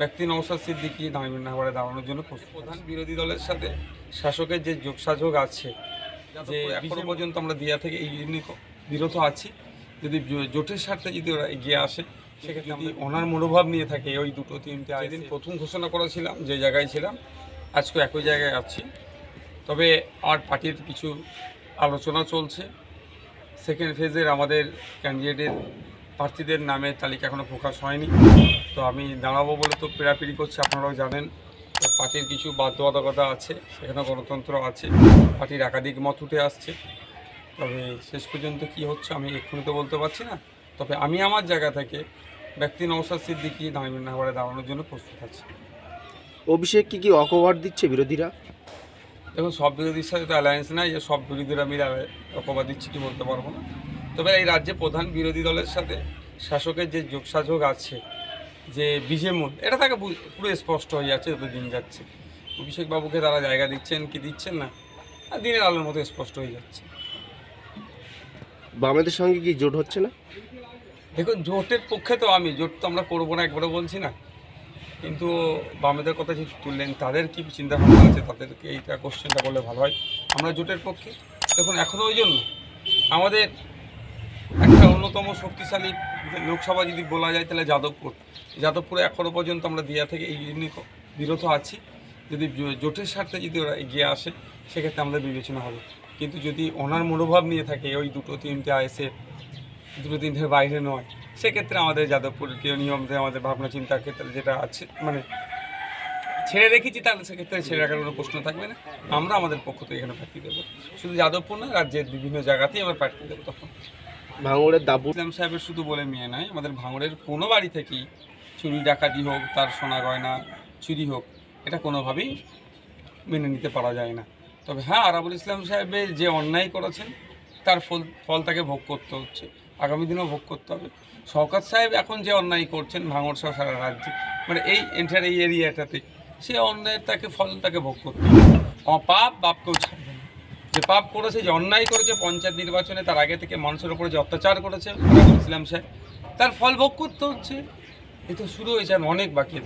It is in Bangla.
ব্যক্তি নৌসাদ সিদ্দিকি নাগরে দাঁড়ানোর জন্য। প্রধান বিরোধী দলের সাথে শাসকের যে যোগসাযোগ আছে যে এখনও পর্যন্ত আমরা দিয়া থেকে এই জন্য বিরত আছি। যদি জোটের স্বার্থে যদি ওরা এগিয়ে আসে সেক্ষেত্রে যদি ওনার মনোভাব নিয়ে থাকে ওই দুটো তিনটে যেদিন প্রথম ঘোষণা করেছিলাম যে জায়গায় ছিলাম আজকে একই জায়গায় আছি। তবে আমার পার্টির কিছু আলোচনা চলছে। সেকেন্ড ফেজের আমাদের ক্যান্ডিডেটের প্রার্থীদের নামের তালিকা এখনও প্রকাশ হয়নি। তো আমি দাঁড়াবো বলে তো পেরাপিরি করছি আপনারাও জানেন। পার্টির কিছু বাধ্যবাধকতা আছে সেখানে গণতন্ত্র আছে পার্টির একাধিক মত উঠে আসছে। তবে শেষ পর্যন্ত কি হচ্ছে আমি এক্ষুনি তো বলতে পারছি না। তবে আমি আমার জায়গা থেকে ব্যক্তি নৌসাদ সিদ্দিকি নাগরে দাঁড়ানোর জন্য প্রস্তুত আছি। অভিষেক কি কি অকওয়ার্ড দিচ্ছে বিরোধীরা? দেখুন সব বিরোধীর সাথে তো অ্যালায়েন্স নাই যে সব বিরোধীরা মিলে অপবাদ দিচ্ছি কি বলতে পারব না। তবে এই রাজ্যে প্রধান বিরোধী দলের সাথে শাসকের যে যোগসাযোগ আছে যে বিজেমন এটা তাকে পুরো স্পষ্ট হয়ে যাচ্ছে যত দিন যাচ্ছে। অভিষেক বাবুকে তারা জায়গা দিচ্ছেন কি দিচ্ছেন না দিনের আলোর মতো স্পষ্ট হয়ে যাচ্ছে। বামেদের সঙ্গে কি জোট হচ্ছে না? দেখুন জোটের পক্ষে তো আমি জোট তো আমরা করব না একবারও বলছি না। কিন্তু বামেদের কথা যদি তুললেন তাদের কি চিন্তা ভাবনা আছে? তাদেরকে এইটা কোশ্চেনটা করলে ভালো হয়। আমরা জোটের পক্ষে। দেখুন এখনও ওই জন্য আমাদের একটা অন্যতম শক্তিশালী লোকসভা যদি বলা যায়, তাহলে যাদবপুর। যাদবপুরে এখনও পর্যন্ত আমরা দিয়া থেকে এই জন্য বিরত আছি। যদি জোটের স্বার্থে যদি ওরা এগিয়ে আসে, সেক্ষেত্রে আমাদের বিবেচনা হবে। কিন্তু যদি ওনার মনোভাব নিয়ে থাকে, ওই দুটো তিনটে আইসে দুটো তিনটের বাইরে নয়, সেক্ষেত্রে আমাদের যাদবপুরকে নিয়ম দিয়ে আমাদের ভাবনা চিন্তার ক্ষেত্রে যেটা আছে মানে ছেড়ে রেখেছি তাহলে সেক্ষেত্রে ছেড়ে রাখার কোনো প্রশ্ন থাকবে না। আমরা আমাদের পক্ষ থেকে এখানে প্রার্থী দেবো। শুধু যাদবপুর না, রাজ্যের বিভিন্ন জায়গাতেই আমরা প্রার্থী দেবো তখন। ভাঙড়ের দাবুর ইসলাম সাহেবের শুধু বলে মেয়ে নয় আমাদের ভাঙড়ের কোনো বাড়ি থেকেই চুরি, ডাকাতি হোক, তার সোনা গয়না, চুরি হোক, এটা কোনোভাবেই মেনে নিতে পারা যায় না। তবে হ্যাঁ আরাবুল ইসলাম সাহেবের যে অন্যায় করেছেন, তার ফল ফল তাকে ভোগ করতে হচ্ছে। আগামী দিনেও ভোগ করতে হবে। শওকত সাহেব এখন যে অন্যায় করছেন ভাঙড় সহ সারা রাজ্যে মানে এই এন্টার এই এরিয়াটাতে সে অন্যায়ের তাকে ফল তাকে ভোগ করতে হবে। অপাপ বাপকেও ছাড়বে না যে পাপ করেছে, যে অন্যায় করেছে, পঞ্চায়েত নির্বাচনে তার আগে থেকে মানুষের ওপরে যে অত্যাচার করেছে ইসলাম সাহেব তার ফল ভোগ করতে হচ্ছে। এ তো শুরু হয়েছে অনেক বাকি